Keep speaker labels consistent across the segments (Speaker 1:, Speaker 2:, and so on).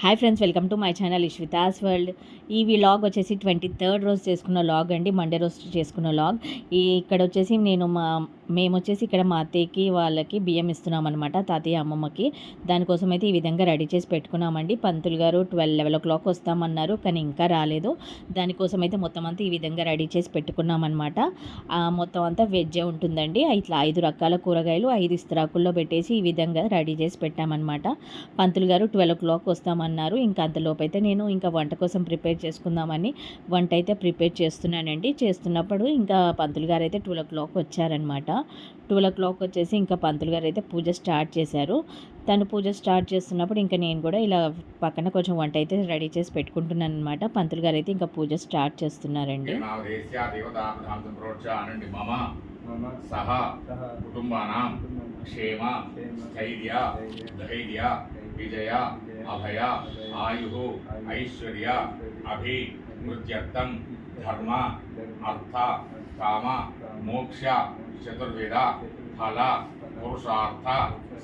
Speaker 1: Hi friends welcome to my channel Ishvita's world ఈ vlog వచ్చేసి twenty third రోజు చేసుకున్న లాగ్ అండి. మండే రోజు చేసుకున్న లాగ్ ఈ ఇక్కడ వచ్చేసి నేను మా మేము వచ్చేసి ఇక్కడ మా అత్తయ్యకి వాళ్ళకి బియ్యం ఇస్తున్నాం అనమాట తాతయ్య అమ్మమ్మకి. దానికోసం అయితే ఈ విధంగా రెడీ చేసి పెట్టుకున్నామండి. పంతులు గారు ట్వెల్వ్ లెవెన్ ఓ క్లాక్ వస్తామన్నారు కానీ ఇంకా రాలేదు. దానికోసం అయితే మొత్తం అంతా ఈ విధంగా రెడీ చేసి పెట్టుకున్నామన్నమాట. మొత్తం అంతా వెజ్జే ఉంటుందండి. ఇట్లా ఐదు రకాల కూరగాయలు ఐదు ఇస్త్రాకుల్లో పెట్టేసి ఈ విధంగా రెడీ చేసి పెట్టామన్నమాట. పంతులు గారు ట్వెల్వ్ ఓ క్లాక్ వస్తామన్నారు. ఇంకా అంతలోపు అయితే నేను ఇంకా వంట కోసం ప్రిపేర్ చేసుకుందామని వంట అయితే ప్రిపేర్ చేస్తున్నానండి. చేస్తున్నప్పుడు ఇంకా పంతులు గారు అయితే ట్వెల్వ్ ఓ క్లాక్ వచ్చారనమాట ట్వెల్వ్ ఓ క్లాక్ వచ్చేసి ఇంకా పంతులు గారు అయితే పూజ స్టార్ట్ చేశారు. తను పూజ స్టార్ట్ చేస్తున్నప్పుడు ఇంకా నేను కూడా ఇలా పక్కన కొంచెం వంట అయితే రెడీ చేసి పెట్టుకుంటున్నాను అనమాట పంతులు గారు అయితే ఇంకా పూజ స్టార్ట్ చేస్తున్నారండి.
Speaker 2: సహ
Speaker 3: సహ
Speaker 2: కుటుంబానాం
Speaker 3: కుటుంబం
Speaker 2: క్షేమ
Speaker 3: ధైర్య,
Speaker 2: ధైర్య విజయ అభయ ఆయు ఐశ్వర్య అభి మృత్యర్థం ధర్మ అర్థ కామ మోక్ష చతుర్వేద ఫల పురుషార్థ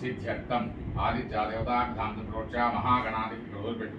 Speaker 2: సిద్ధ్యర్థం ఆదిత్యదేవతాభ్రాంతం ప్రోక్ష మహాగణాది పెట్టు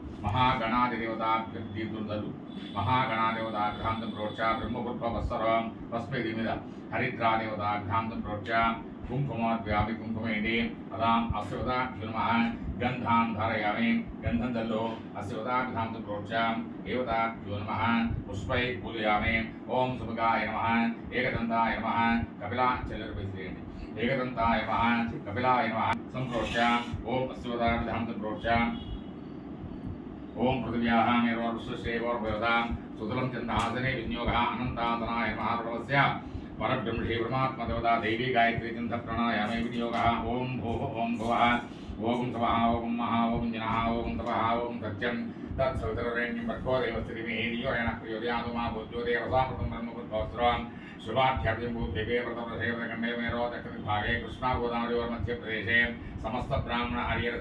Speaker 2: మహాగణాధిదేవత దీర్ఘులు మహాగణాదేవతాభ్రాంతం ప్రోక్ష బ్రహ్మపుత్రవత్సరం పస్మై మీద హరిద్రాదేవతాభ్రాంతం ప్రోక్ష కుంకుమాద్వ్యాపి కుంకుమేణి అదాం అస్యవతాభ్యో నమ గంధాన్ ధారయామి గంధం దల్లో అస్యవతాభ్రాంతం ప్రోక్ష దేవతాభ్యో నమ పుష్పై పూజయామి. ఓం సుభగాయ నమ ఏకదంతాయ నమ కపిలా చెల్లెలు వేసేయండి ఏకదంతాయ నమ కపిలాయ నమ సంప్రోక్ష ఓం అస్యవతాభ్రాంతం ప్రోక్ష ओम पृथिव्यामेरोश्रेवोर्वयोदां सुतलं चन्द्रासने विनियोगः अनन्तासनाय महाप्रणवस्य परब्रह्म श्रीपरमात्मदेवता देवी गायत्री चन्द्रप्रणायामे विनियोगः। ॐ भोः ॐ भुवः। ॐ तपः ॐ महा ओम जनः ॐ तपः ॐ सत्यं। तत्सवितररेण्यं शुभाख्यातिं बुद्धिके प्रथमशेखरखण्डे प्रदेश समस्त ब्राह्मण हरियर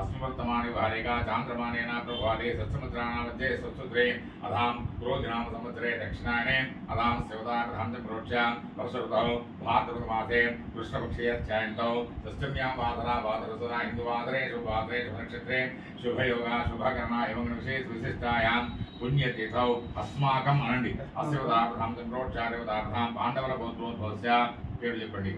Speaker 2: अस्मवर्तमानि वारिका चान्द्रमानेन प्रभाते सत्समुद्राणामध्ये सत्सुद्रे अधां क्रोधिनाम संवत्सरे दक्षिणायने अधां सेवदाकथां च प्रोक्ष्य वर्षऋतौ भाद्रपदमासे कृष्णपक्षीयच्छायन्तौ षष्ठम्यां वादरा वादरसदा हिन्दुवादरे शुभवादरे शुभ नक्षत्रे शुभयोगा शुभकर्मा एवं निमिषे सुविशिष्टायां పుణ్యతీర్థౌ అస్మాకం అనండి. అస్యవదార్థాం ప్రోక్షాదేవతార్థాం పాండవల గోత్రోద్భవస్య పేరు చెప్పండి.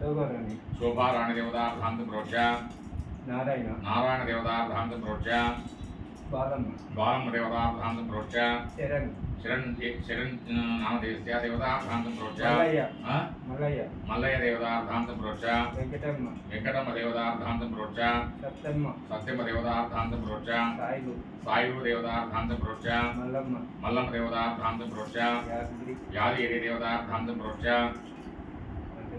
Speaker 3: సౌగరాణి
Speaker 2: శోభారాణి. దేవతార్థాం ప్రోక్ష
Speaker 3: నారాయణ.
Speaker 2: నారాయణ దేవతార్థాం ప్రోక్ష
Speaker 3: బాలమ్మ.
Speaker 2: బాలమ్మ దేవతార్థాం ప్రోక్ష
Speaker 3: శరణ్
Speaker 2: శరణ్ శరణ్ నామదేశ్య దేవతార్థాం ప్రోక్ష
Speaker 3: మల్లయ్య
Speaker 2: ఆ?
Speaker 3: మల్లయ్య
Speaker 2: మల్లయ్య దేవతార్థాం ప్రోక్ష
Speaker 3: వెంకటమ్మ
Speaker 2: వెంకటమ్మ దేవతార్థాం ప్రోక్ష
Speaker 3: సత్తమ్మ
Speaker 2: సత్యమ్మ దేవతార్థాం ప్రోక్ష
Speaker 3: సాయిలు
Speaker 2: సాయువు దేవతార్థాం ప్రోక్ష
Speaker 3: మల్లమ్మ
Speaker 2: మల్లమ్మ దేవతార్థాం ప్రోక్ష
Speaker 3: యాదగిరి
Speaker 2: యాదగిరి దేవతార్థాం ప్రోక్ష
Speaker 3: అంటే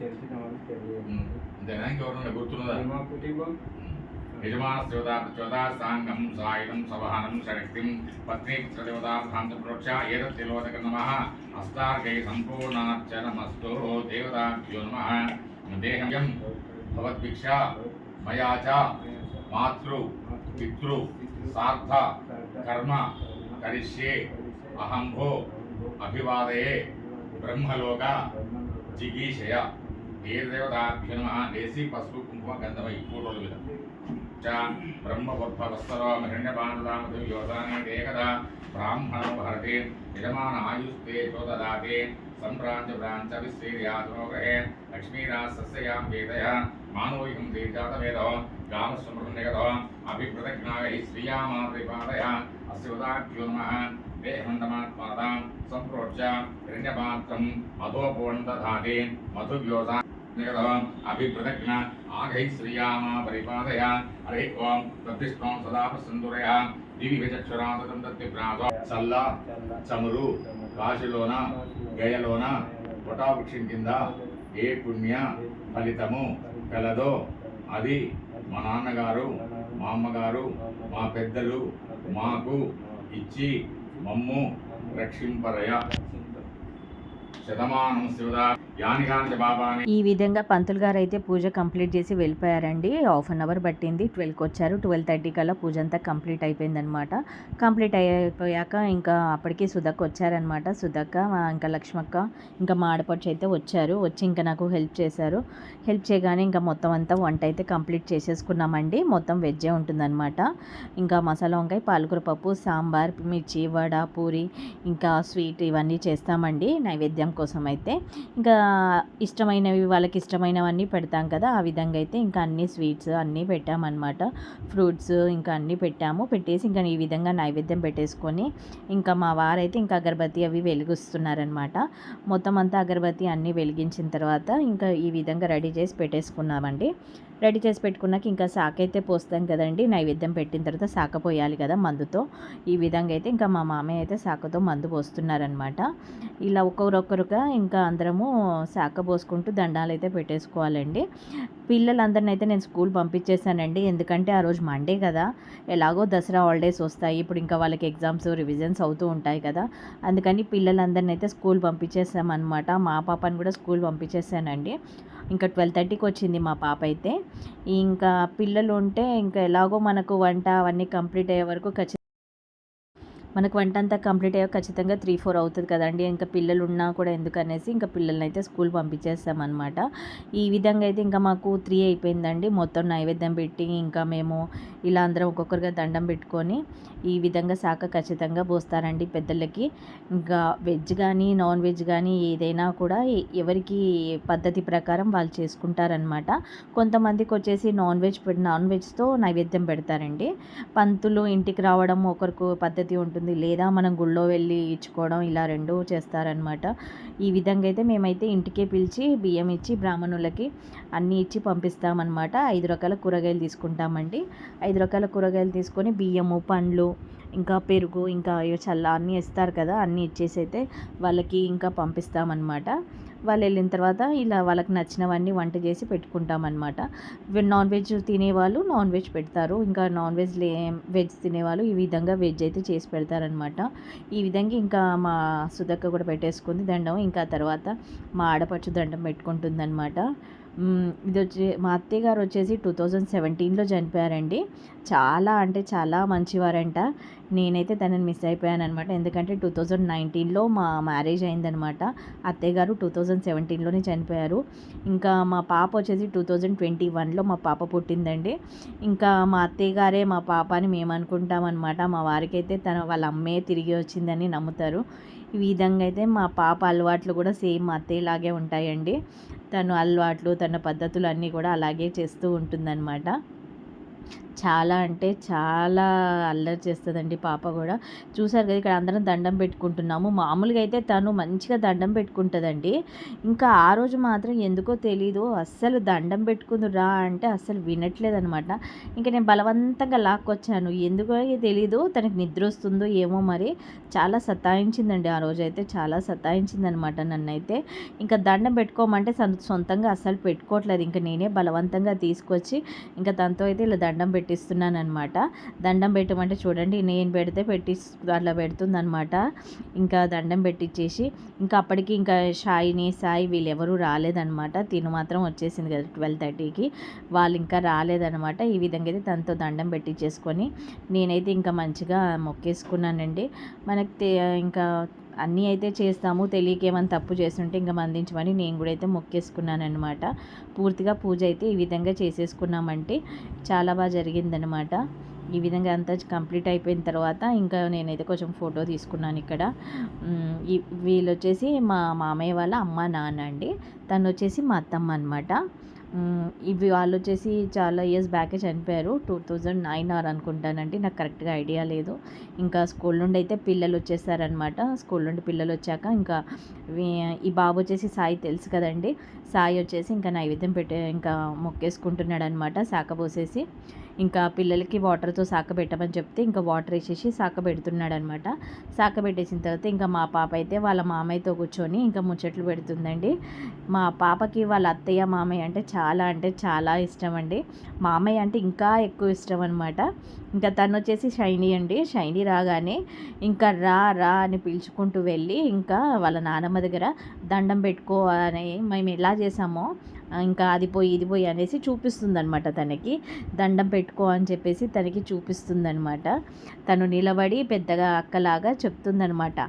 Speaker 3: తెలిసిన వాళ్ళు తెలియదు
Speaker 2: అంతేనా ఇంకెవరు గుర్తున్నదా
Speaker 3: మా కుటుంబం
Speaker 2: యజమానస్యోదాసాంగం సాయుధం సవహనం శక్తిం పత్నీపుత్రదేవతార్థాంత ఏతత్తిలోదక నమ అష్టార్గై సంపూర్ణార్చనమస్తు దేవతాభ్యో నమ దేహం భవద్భిక్ష మయా చ మాతృ పితృ సార్థ కర్మ కరిష్యే అహంభో అభివాదయే బ్రహ్మలోక జిగీషయ దేవతాభ్యో నమ దేశీ పసుపు కుంకుమ గంధమై ఫోటోలు మీద చ బ్రహ్మవద్భవస్తరో మహిణ్యపానదామతి యోధానే దేకదా బ్రాహ్మణో భరతే యజమాన ఆయుస్తే చోదదాతే సంభ్రాంతి భ్రాంచ విశ్రీర్యాతనో లక్ష్మీరాసస్యాం వేదయ మానోయం శ్రీయామాత్రిపాదయ అస్యోదాభ్యో నమః దేహంతమాత్మాదాం సంప్రోచ్య హిరణ్యపాత్రం మధోపూర్ణ దధాతి అభిప్రదజ్ఞ ఆఘై శ్రీయామా పరిపాదయ హరి ఓం ప్రతిష్టం సదా ప్రసందురయ దివి విచక్షురాంతం తత్తిప్రాసో చల్ల చమురు కాశీలోన గయలోన వటావృక్షం కింద ఏ పుణ్య ఫలితము కలదో అది మా నాన్నగారు మా అమ్మగారు మా పెద్దలు మాకు ఇచ్చి మమ్ము రక్షింపరయ. శతమానం శివదా
Speaker 1: ఈ విధంగా పంతులు గారు అయితే పూజ కంప్లీట్ చేసి వెళ్ళిపోయారండి. హాఫ్ అన్ అవర్ పట్టింది ట్వెల్వ్కి వచ్చారు. ట్వెల్వ్ థర్టీ కల్లా పూజ అంతా కంప్లీట్ అయిపోయిందనమాట కంప్లీట్ అయిపోయాక ఇంకా అప్పటికి సుధక్ వచ్చారనమాట సుధక్క ఇంకా లక్ష్మక్క ఇంకా మా ఆడపడుచు అయితే వచ్చారు. వచ్చి ఇంకా నాకు హెల్ప్ చేశారు. హెల్ప్ చేయగానే ఇంకా మొత్తం అంతా వంట అయితే కంప్లీట్ చేసేసుకున్నామండి. మొత్తం వెజ్జే ఉంటుందన్నమాట. ఇంకా మసాలా వంకాయ పాలకూర పప్పు సాంబార్ మిర్చి వడ పూరి ఇంకా స్వీట్ ఇవన్నీ చేస్తామండి నైవేద్యం కోసం అయితే. ఇంకా ఇష్టమైనవి వాళ్ళకి ఇష్టమైనవన్నీ పెడతాం కదా. ఆ విధంగా అయితే ఇంకా అన్ని స్వీట్స్ అన్నీ పెట్టామన్నమాట. ఫ్రూట్స్ ఇంకా అన్నీ పెట్టాము. పెట్టేసి ఇంకా ఈ విధంగా నైవేద్యం పెట్టేసుకొని ఇంకా మా వారైతే ఇంకా అగరబత్తి అవి వెలిగిస్తున్నారనమాట మొత్తం అంతా అగరబత్తి అన్నీ వెలిగించిన తర్వాత ఇంకా ఈ విధంగా రెడీ చేసి పెట్టేసుకున్నామండి. రెడీ చేసి పెట్టుకున్నాక ఇంకా శాఖ అయితే పోస్తాం కదండి. నైవేద్యం పెట్టిన తర్వాత శాఖ పోయాలి కదా మందుతో. ఈ విధంగా అయితే ఇంకా మా మామయ్య అయితే శాఖతో మందు పోస్తున్నారనమాట ఇలా ఒక్కొక్కరొక్కరుగా ఇంకా అందరము శాఖ పోసుకుంటూ దండాలు అయితే పెట్టేసుకోవాలండి. పిల్లలందరిని అయితే నేను స్కూల్ పంపించేశానండి. ఎందుకంటే ఆ రోజు మండే కదా. ఎలాగో దసరా హాలిడేస్ వస్తాయి. ఇప్పుడు ఇంకా వాళ్ళకి ఎగ్జామ్స్ రివిజన్స్ అవుతూ ఉంటాయి కదా. అందుకని పిల్లలందరిని అయితే స్కూల్ పంపించేసామన్నమాట మా పాపని కూడా స్కూల్ పంపించేసానండి ఇంకా ట్వెల్వ్ థర్టీకి వచ్చింది మా పాప అయితే. ఇంకా పిల్లలు ఉంటే ఇంకా ఎలాగో మనకు వంట అవన్నీ కంప్లీట్ అయ్యే వరకు ఖచ్చితంగా మనకు వంట అంతా కంప్లీట్ అయ్యాక ఖచ్చితంగా త్రీ ఫోర్ అవుతుంది కదండి. ఇంకా పిల్లలు ఉన్నా కూడా ఎందుకనేసి ఇంకా పిల్లల్ని అయితే స్కూల్ పంపించేస్తామన్నమాట. ఈ విధంగా అయితే ఇంకా మాకు త్రీ అయిపోయిందండి. మొత్తం నైవేద్యం పెట్టి ఇంకా మేము ఇలా అందరం ఒక్కొక్కరిగా దండం పెట్టుకొని ఈ విధంగా శాఖ ఖచ్చితంగా పోస్తారండి పెద్దలకి. ఇంకా వెజ్ కానీ నాన్ వెజ్ కానీ ఏదైనా కూడా ఎవరికి పద్ధతి ప్రకారం వాళ్ళు చేసుకుంటారనమాట కొంతమందికి వచ్చేసి నాన్ వెజ్ నాన్ వెజ్తో నైవేద్యం పెడతారండి. పంతులు ఇంటికి రావడం ఒకరికి పద్ధతి ఉంటుంది లేదా మనం గుళ్ళో వెళ్ళి ఇచ్చుకోవడం ఇలా రెండు చేస్తారనమాట ఈ విధంగా అయితే మేమైతే ఇంటికే పిలిచి బియ్యం ఇచ్చి బ్రాహ్మణులకి అన్నీ ఇచ్చి పంపిస్తామన్నమాట. ఐదు రకాల కూరగాయలు తీసుకుంటామండి. ఐదు రకాల కూరగాయలు తీసుకొని బియ్యము పండ్లు ఇంకా పెరుగు ఇంకా చల్ల అన్నీ ఇస్తారు కదా అన్నీ ఇచ్చేసి అయితే వాళ్ళకి ఇంకా పంపిస్తామన్నమాట. వాళ్ళు వెళ్ళిన తర్వాత ఇలా వాళ్ళకి నచ్చినవన్నీ వంట చేసి పెట్టుకుంటామన్నమాట. నాన్ వెజ్ తినేవాళ్ళు నాన్ వెజ్ పెడతారు. ఇంకా నాన్ వెజ్ లే వెజ్ తినేవాళ్ళు ఈ విధంగా వెజ్ అయితే చేసి పెడతారనమాట ఈ విధంగా ఇంకా మా సుధక్క కూడా పెట్టేసుకుంది దండం. ఇంకా తర్వాత మా ఆడపడుచు దండం పెట్టుకుంటుందన్నమాట. ఇది వచ్చి మా అత్తయ్య గారు వచ్చేసి టూ థౌజండ్ సెవెంటీన్లో చనిపోయారండి. చాలా అంటే చాలా మంచివారంట. నేనైతే తనని మిస్ అయిపోయాను అనమాట ఎందుకంటే టూ థౌజండ్ నైన్టీన్లో మా మ్యారేజ్ అయిందనమాట అత్తయ్య గారు టూ థౌజండ్ సెవెంటీన్లోనే చనిపోయారు. ఇంకా మా పాప వచ్చేసి టూ థౌజండ్ ట్వంటీ వన్లో మా పాప పుట్టిందండి. ఇంకా మా అత్తయ్య గారే మా పాప అని మేము అనుకుంటామన్నమాట మా వారికైతే తన వాళ్ళ అమ్మే తిరిగి వచ్చిందని నమ్ముతారు. ఈ విధంగా అయితే మా పాప అలవాట్లు కూడా సేమ్ మా అత్తయ్యలాగే ఉంటాయండి. తను అలవాట్లు తన పద్ధతులు అన్నీ కూడా అలాగే చేస్తూ ఉంటుందన్నమాట. చాలా అంటే చాలా అల్లరి చేస్తుందండి పాప కూడా. చూసారు కదా ఇక్కడ అందరం దండం పెట్టుకుంటున్నాము. మామూలుగా అయితే తను మంచిగా దండం పెట్టుకుంటుందండి. ఇంకా ఆ రోజు మాత్రం ఎందుకో తెలీదు. అస్సలు దండం పెట్టుకుందు రా అంటే అస్సలు వినట్లేదనమాట ఇంకా నేను బలవంతంగా లాక్కొచ్చాను. ఎందుకో తెలీదు. తనకి నిద్ర వస్తుందో ఏమో మరి. చాలా సతాయించిందండి ఆ రోజు అయితే. చాలా సతాయించిందనమాట నన్నైతే. ఇంకా దండం పెట్టుకోమంటే సొంతంగా అస్సలు పెట్టుకోవట్లేదు. ఇంకా నేనే బలవంతంగా తీసుకొచ్చి ఇంకా తనతో అయితే ఇలా దండం పెట్టిస్తున్నాను అనమాట దండం పెట్టమంటే చూడండి నేను పెడితే పెట్టి అట్లా పెడుతుందనమాట ఇంకా దండం పెట్టించేసి ఇంకా అప్పటికి ఇంకా షాయిని సాయి వీళ్ళు ఎవరు రాలేదనమాట తిను మాత్రం వచ్చేసింది కదా ట్వెల్వ్ థర్టీకి. వాళ్ళు ఇంకా రాలేదనమాట ఈ విధంగా అయితే తనతో దండం పెట్టించేసుకొని నేనైతే ఇంకా మంచిగా మొక్కేసుకున్నానండి. మనకి ఇంకా అన్నీ అయితే చేస్తాము. తెలియక ఏమైనా తప్పు చేస్తుంటే ఇంకా మందించమని నేను కూడా అయితే మొక్కేసుకున్నానమాట పూర్తిగా పూజ అయితే ఈ విధంగా చేసేసుకున్నామంటే చాలా బాగా జరిగిందనమాట ఈ విధంగా అంతా కంప్లీట్ అయిపోయిన తర్వాత ఇంకా నేనైతే కొంచెం ఫోటో తీసుకున్నాను ఇక్కడ. వీళ్ళు వచ్చేసి మా మామయ్య వాళ్ళ అమ్మ నాన్న అండి. తను వచ్చేసి మా అత్తమ్మ అనమాట ఇవి వాళ్ళు వచ్చేసి చాలా ఇయర్స్ బ్యాకే చనిపోయారు. టూ థౌజండ్ నైన్ ఆర్ అనుకుంటానండి. నాకు కరెక్ట్గా ఐడియా లేదు. ఇంకా స్కూల్ నుండి అయితే పిల్లలు వచ్చేసారనమాట స్కూల్ నుండి పిల్లలు వచ్చాక ఇంకా ఈ బాబు వచ్చేసి సాయి తెలుసు కదండి. సాయి వచ్చేసి ఇంకా నైవేద్యం పెట్టే ఇంకా మొక్కేసుకుంటున్నాడు అనమాట శాఖ పోసేసి. ఇంకా పిల్లలకి వాటర్తో సాక పెట్టమని చెప్తే ఇంకా వాటర్ వేసేసి సాక పెడుతున్నాడు అనమాట సాక పెట్టేసిన తర్వాత ఇంకా మా పాప అయితే వాళ్ళ మామయ్యతో కూర్చొని ఇంకా ముచ్చట్లు పెడుతుందండి. మా పాపకి వాళ్ళ అత్తయ్య మామయ్య అంటే చాలా అంటే చాలా ఇష్టం అండి మామయ్య అంటే ఇంకా ఎక్కువ ఇష్టం అనమాట ఇంకా తను వచ్చేసి షైనీ అండి. షైనీ రాగానే ఇంకా రా రా అని పిలుచుకుంటూ వెళ్ళి ఇంకా వాళ్ళ నానమ్మ దగ్గర దండం పెట్టుకో అని మేము ఎలా చేసామో ఇంకా అది పోయి ఇది పోయి అనేసి చూపిస్తుంది అనమాట తనకి. దండం పెట్టుకో అని చెప్పేసి తనకి చూపిస్తుందనమాట తను నిలబడి పెద్దగా అక్కలాగా చెప్తుందనమాట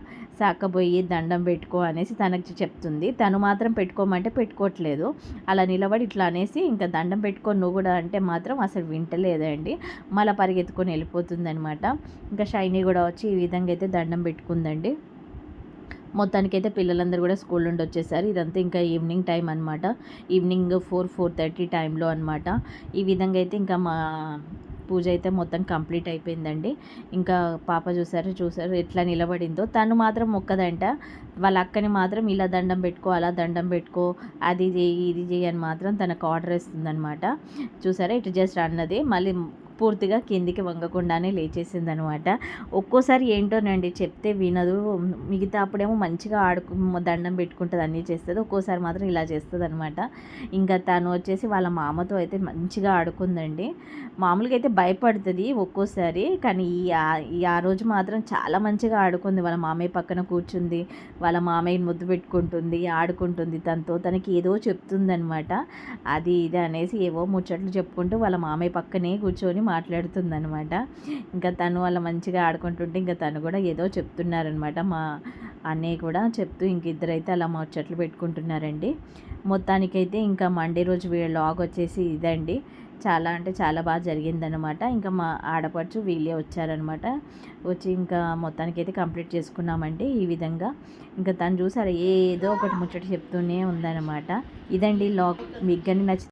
Speaker 1: సాకపోయి దండం పెట్టుకో అనేసి తనకి చెప్తుంది. తను మాత్రం పెట్టుకోమంటే పెట్టుకోవట్లేదు. అలా నిలబడి ఇట్లా అనేసి ఇంకా దండం పెట్టుకో నువ్వు కూడా అంటే మాత్రం అసలు వింటలేదండి. మళ్ళీ పరిగెత్తుకొని వెళ్ళిపోతుందనమాట ఇంకా షైనీ కూడా వచ్చి ఈ విధంగా అయితే దండం పెట్టుకుందండి. మొత్తానికైతే పిల్లలందరూ కూడా స్కూల్ నుండి వచ్చేసారు. ఇదంతా ఇంకా ఈవినింగ్ టైం అనమాట ఈవినింగ్ ఫోర్ ఫోర్ థర్టీ టైంలో అనమాట ఈ విధంగా అయితే ఇంకా మా పూజ అయితే మొత్తం కంప్లీట్ అయిపోయిందండి. ఇంకా పాప చూసారు? చూసారు? ఎట్లా నిలబడిందో. తను మాత్రం మొక్కదంట వాళ్ళ అక్కని మాత్రం ఇలా దండం పెట్టుకో అలా దండం పెట్టుకో అది చేయి ఇది చేయి అని మాత్రం తనకు ఆర్డర్ ఇస్తుందనమాట చూసారా? ఇటు జస్ట్ అన్నది. మళ్ళీ పూర్తిగా కిందికి వంగకుండానే లేచేసింది అనమాట ఒక్కోసారి ఏంటోనండి చెప్తే వినదు. మిగతా అప్పుడేమో మంచిగా ఆడుకు దండం పెట్టుకుంటుంది అన్నీ చేస్తుంది. ఒక్కోసారి మాత్రం ఇలా చేస్తుంది అనమాట ఇంకా తను వచ్చేసి వాళ్ళ మామతో అయితే మంచిగా ఆడుకుందండి. మామూలుగా అయితే భయపడుతుంది ఒక్కోసారి కానీ ఈ ఆ- ఈ ఆ రోజు మాత్రం చాలా మంచిగా ఆడుకుంది. వాళ్ళ మామయ్య పక్కన కూర్చుంది. వాళ్ళ మామయ్యని ముద్దు పెట్టుకుంటుంది ఆడుకుంటుంది. తనతో తనకి ఏదో చెప్తుందనమాట. అది ఇది అనేసి ఏవో ముచ్చట్లు చెప్పుకుంటూ వాళ్ళ మామయ్య పక్కనే కూర్చొని మాట్లాడుతుందనమాట ఇంకా తను వాళ్ళ మంచిగా ఆడుకుంటుంటే ఇంకా తను కూడా ఏదో చెప్తున్నారనమాట మా అన్నయ్య కూడా చెప్తూ ఇంక ఇద్దరైతే అలా ముచ్చట్లు పెట్టుకుంటున్నారండి. మొత్తానికైతే ఇంకా మండే రోజు లాగ్ వచ్చేసి ఇదండి. చాలా అంటే చాలా బాగా జరిగిందనమాట ఇంకా మా ఆడపడుచు వీళ్ళే వచ్చారనమాట వచ్చి ఇంకా మొత్తానికైతే కంప్లీట్ చేసుకున్నామండి ఈ విధంగా. ఇంకా తను చూసారా ఏదో ఒకటి ముచ్చట చెప్తూనే ఉందన్నమాట. ఇదండి లాగ్ మీకు కానీ నచ్చి